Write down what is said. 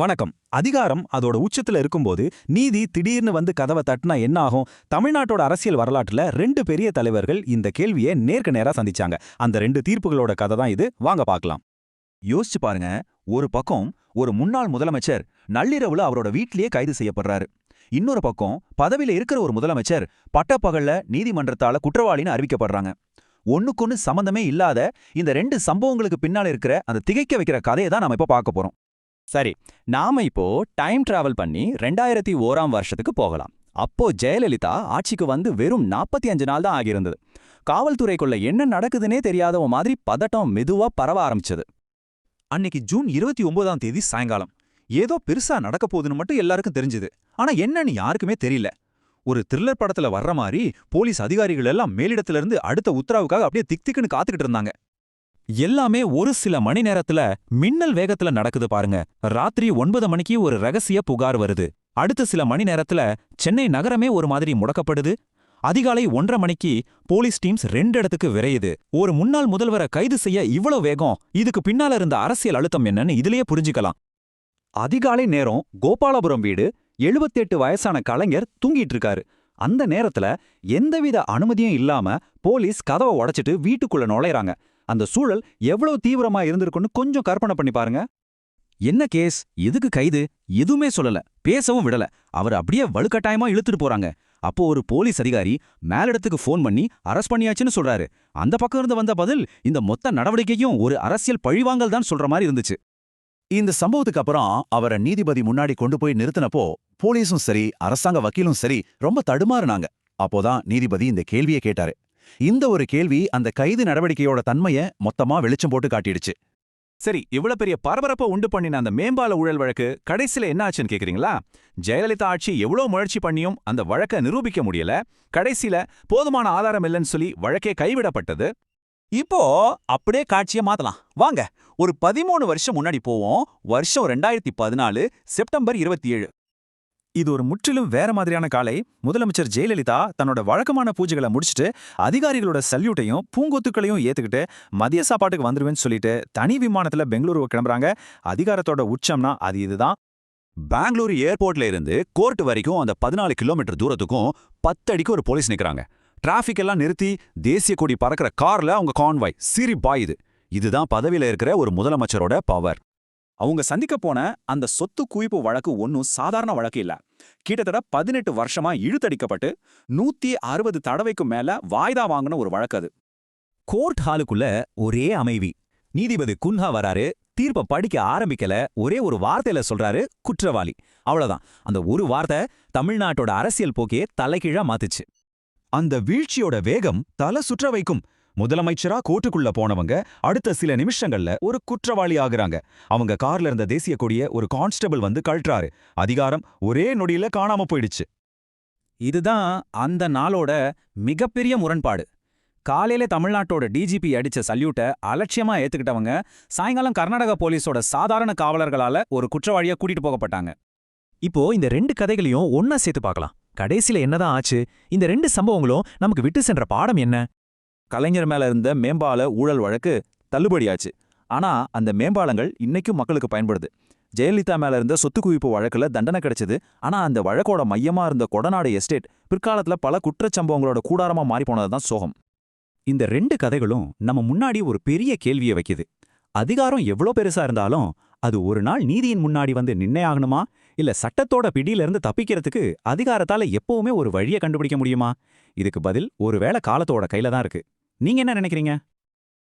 வணக்கம். அதிகாரம் அதோட உச்சத்துல இருக்கும்போது நீதி திடீர்னு வந்து கதவை தட்டினா என்ன ஆகும் தமிழ்நாட்டோட அரசியல் வரலாற்றுல ரெண்டு பெரிய தலைவர்கள் இந்த கேள்வியை நேர்க்க நேரா சந்திச்சாங்க. அந்த ரெண்டு தீர்ப்புகளோட கதை தான் இது. வாங்க பார்க்கலாம். யோசிச்சு பாருங்க. ஒரு பக்கம் ஒரு முன்னாள் முதலமைச்சர் நள்ளிரவுல அவரோட வீட்லயே கைது செய்யப்படுறாரு. இன்னொரு பக்கம் பதவியில இருக்கிற ஒரு முதலமைச்சர் பட்டப்பகல்ல நீதிமன்றத்தால குற்றவாளின்னு அறிவிக்கப்படுறாங்க. ஒன்னுக்கொன்னு சம்பந்தமே இல்லாத இந்த ரெண்டு சம்பவங்களுக்கு பின்னால இருக்கிற அந்த திகைக்க வைக்கிற கதையை தான் நாம இப்ப பார்க்க போறோம். சரி நாம இப்போ டைம் டிராவல் பண்ணி ரெண்டாயிரத்தி ஓராம் வருஷத்துக்கு போகலாம். அப்போ ஜெயலலிதா ஆட்சிக்கு வந்து வெறும் நாற்பத்தி அஞ்சு நாள் தான் ஆகியிருந்தது. காவல்துறைக்குள்ள என்ன நடக்குதுன்னே தெரியாதவ மாதிரி பதட்டம் மெதுவா பரவ ஆரம்பிச்சது. அன்னைக்கு ஜூன் இருபத்தி ஒன்பதாம் தேதி சாயங்காலம். ஏதோ பெருசா நடக்க போகுதுன்னு மட்டும் எல்லாருக்கும் தெரிஞ்சது. ஆனா என்னன்னு யாருக்குமே தெரியல. ஒரு த்ரில்லர் படத்துல வர்ற மாதிரி போலீஸ் அதிகாரிகள் எல்லாம் மேலிடத்துல இருந்து அடுத்த உத்தரவுக்காக அப்படியே திக் திக்குன்னு காத்துக்கிட்டு இருந்தாங்க. எல்லாமே ஒரு சில மணி நேரத்துல மின்னல் வேகத்துல நடக்குது பாருங்க. ராத்திரி ஒன்பது மணிக்கு ஒரு ரகசிய புகார் வருது. அடுத்த சில மணி நேரத்துல சென்னை நகரமே ஒரு மாதிரி முடக்கப்படுது. அதிகாலை ஒன்றரை மணிக்கு போலீஸ் டீம்ஸ் ரெண்டு இடத்துக்கு விரையுது. ஒரு முன்னாள் முதல்வரை கைது செய்ய இவ்வளவு வேகம் இதுக்கு பின்னால இருந்த அரசியல் அழுத்தம் என்னன்னு இதுலயே புரிஞ்சுக்கலாம். அதிகாலை நேரம் கோபாலபுரம் வீடு 78 வயசான கலைஞர் தூங்கிட்டு இருக்காரு. அந்த நேரத்துல எந்தவித அனுமதியும் இல்லாம போலீஸ் கதவை உடைச்சிட்டு வீட்டுக்குள்ள நுழையறாங்க. அந்த சூழல் எவ்வளவு தீவிரமா இருந்திருக்குன்னு கொஞ்சம் கற்பனை பண்ணி பாருங்க. என்ன கேஸ்? எதுக்கு கைது? எதுவுமே சொல்லல. பேசவும் விடல. அவர் அப்படியே வலுக்கட்டாயமா இழுத்துட்டு போறாங்க. அப்போ ஒரு போலீஸ் அதிகாரி மேலிடத்துக்கு ஃபோன் பண்ணி அரஸ்ட் பண்ணியாச்சுன்னு சொல்றாரு. அந்த பக்கம் இருந்து வந்த பதில் இந்த மொத்த நடவடிக்கையும் ஒரு அரசியல் பழிவாங்கல் தான் சொல்ற மாதிரி இருந்துச்சு. இந்த சம்பவத்துக்கு அப்புறம் அவரை நீதிபதி முன்னாடி கொண்டு போய் நிறுத்தினப்போ போலீஸும் சரி அரசாங்க வக்கீலும் சரி ரொம்ப தடுமாறுனாங்க. அப்போதான் நீதிபதி இந்த கேள்வியை கேட்டாரு. இந்த ஒரு கேள்வி அந்த கைது நடவடிக்கையோட தன்மைய மொத்தமா வெளிச்சம் போட்டு காட்டிடுச்சு. சரி இவ்வளவு பெரிய பரபரப்பை உண்டு பண்ணின அந்த மேம்பால ஊழல் வழக்கு கடைசில என்ன ஆச்சுன்னு கேக்குறீங்களா? ஜெயலலிதா ஆட்சி எவ்வளவு முயற்சி பண்ணியும் அந்த வழக்கை நிரூபிக்க முடியல. கடைசில போதுமான ஆதாரம் இல்லைன்னு சொல்லி வழக்கே கைவிடப்பட்டது. இப்போ அப்படியே காட்சியை மாத்தலாம். வாங்க ஒரு பதிமூணு வருஷம் முன்னாடி போவோம். வருஷம் ரெண்டாயிரத்தி பதினாலு செப்டம்பர் இருபத்தி ஏழு. இது ஒரு முற்றிலும் வேற மாதிரியான காலை. முதலமைச்சர் ஜெயலலிதா தன்னோட வழக்கமான பூஜைகளை முடிச்சுட்டு அதிகாரிகளோட சல்யூட்டையும் பூங்கொத்துக்களையும் ஏத்துக்கிட்டு மதிய சாப்பாட்டுக்கு வந்துருவேன்னு சொல்லிட்டு தனி விமானத்துல பெங்களூரு கிளம்புறாங்க. அதிகாரத்தோட உச்சம்னா அது இதுதான். பெங்களூரு ஏர்போர்ட்ல இருந்து கோர்ட் வரைக்கும் அந்த பதினாலு கிலோமீட்டர் தூரத்துக்கும் பத்தடிக்கு ஒரு போலீஸ் நிக்கறாங்க. டிராஃபிக் எல்லாம் நிறுத்தி தேசிய கொடி பறக்கிற கார்ல அவங்க கான்வாய் சிரி பாயுது இதுதான் பதவியில இருக்கிற ஒரு முதலமைச்சரோட பவர். அவங்க சந்திக்க போன அந்த சொத்து குவிப்பு வழக்கு ஒன்னும் சாதாரண வழக்கு இல்ல. கிட்டத்தட்ட பதினெட்டு வருஷமா இழுத்தடிக்கப்பட்டு நூத்தி அறுபது தடவைக்கு மேல வாய்தா வாங்கின ஒரு வழக்கு அது. கோர்ட் ஹாலுக்குள்ள ஒரே அமைவி நீதிபதி குன்ஹா வராரு தீர்ப்ப படிக்க ஆரம்பிக்கல ஒரே ஒரு வார்த்தையில சொல்றாரு குற்றவாளி. அவ்வளவுதான். அந்த ஒரு வார்த்தை தமிழ்நாட்டோட அரசியல் போக்கே தலைகீழா மாத்துச்சு. அந்த வீழ்ச்சியோட வேகம் தலை சுற்ற வைக்கும். முதலமைச்சரா கோர்ட்டுக்குள்ள போனவங்க அடுத்த சில நிமிஷங்கள்ல ஒரு குற்றவாளி ஆகுறாங்க. அவங்க கார்ல இருந்த தேசிய கொடிய ஒரு கான்ஸ்டபிள் வந்து கழற்றாரு அதிகாரம் ஒரே நொடியில காணாம போயிடுச்சு. இதுதான் அந்த நாளோட மிகப்பெரிய முரண்பாடு. காலையில தமிழ்நாட்டோட டிஜிபி அடிச்ச சல்யூட்டை அலட்சியமா ஏத்துக்கிட்டவங்க சாயங்காலம் கர்நாடக போலீஸோட சாதாரண காவலர்களால ஒரு குற்றவாளியா கூட்டிட்டு போகப்பட்டாங்க. இப்போ இந்த ரெண்டு கதைகளையும் ஒன்னா சேர்த்து பார்க்கலாம். கடைசில என்னதான் ஆச்சு? இந்த ரெண்டு சம்பவங்களும் நமக்கு விட்டு சென்ற பாடம் என்ன? கலைஞர் மேல இருந்த மேம்பால ஊழல் வழக்கு தள்ளுபடியாச்சு. ஆனா அந்த மேம்பாலங்கள் இன்னைக்கும் மக்களுக்கு பயன்படுது. ஜெயலலிதா மேல இருந்த சொத்து குவிப்பு வழக்குல தண்டனை கிடைச்சது. ஆனா அந்த வழக்கோட மையமா இருந்த கொடநாடு எஸ்டேட் பிற்காலத்துல பல குற்றச்சம்பவங்களோட கூடாரமா மாறி போனதுதான் சோகம். இந்த ரெண்டு கதைகளும் நம்ம முன்னாடி ஒரு பெரிய கேள்வியை வைக்குது. அதிகாரம் எவ்வளோ பெருசா இருந்தாலும் அது ஒரு நாள் நீதியின் முன்னாடி வந்து நின்னே ஆகணுமா? இல்ல சட்டத்தோட பிடியில இருந்து தப்பிக்கிறதுக்கு அதிகாரத்தால எப்பவுமே ஒரு வழியை கண்டுபிடிக்க முடியுமா? இதுக்கு பதில் ஒருவேளை காலத்தோட கையில தான் இருக்கு. நீங்க என்ன நினைக்கிறீங்க?